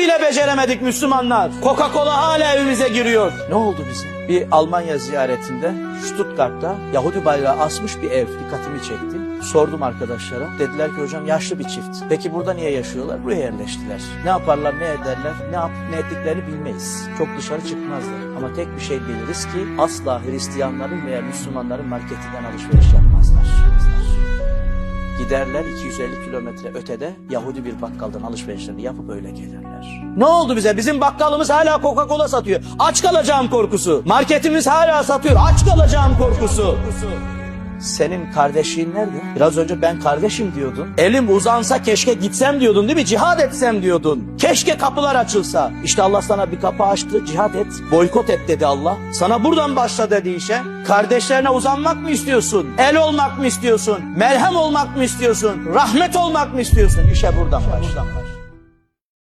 bile beceremedik Müslümanlar. Coca-Cola hala evimize giriyor. Ne oldu bize? Bir Almanya ziyaretinde Stuttgart'ta Yahudi bayrağı asmış bir ev dikkatimi çekti. Sordum arkadaşlara. Dediler ki hocam yaşlı bir çift. Peki burada niye yaşıyorlar? Buraya yerleştiler. Ne yaparlar, ne ederler, ne yapıp ne ettiklerini bilmeyiz. Çok dışarı çıkmazlar. Ama tek bir şey biliriz ki asla Hristiyanların veya Müslümanların marketinden alışveriş yapmazlar. Giderler 250 kilometre ötede Yahudi bir bakkaldan alışverişlerini yapıp öyle gelirler. Ne oldu bize? Bizim bakkalımız hala Coca-Cola satıyor. Aç kalacağım korkusu. Marketimiz hala satıyor. Aç kalacağım korkusu. Senin kardeşin nerede? Biraz önce ben kardeşim diyordun. Elim uzansa keşke gitsem diyordun değil mi? Cihad etsem diyordun. Keşke kapılar açılsa. İşte Allah sana bir kapı açtı. Cihad et. Boykot et dedi Allah. Sana buradan başla dedi işe. Kardeşlerine uzanmak mı istiyorsun? El olmak mı istiyorsun? Merhem olmak mı istiyorsun? Rahmet olmak mı istiyorsun? İşe buradan başla.